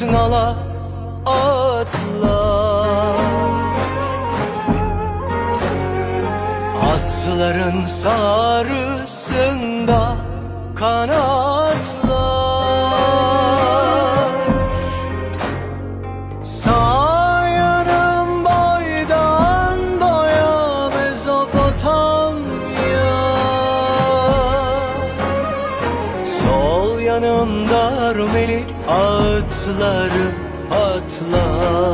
Fırtınalar atla Atların sarısında kanatla yanımda Rumeli atları atlar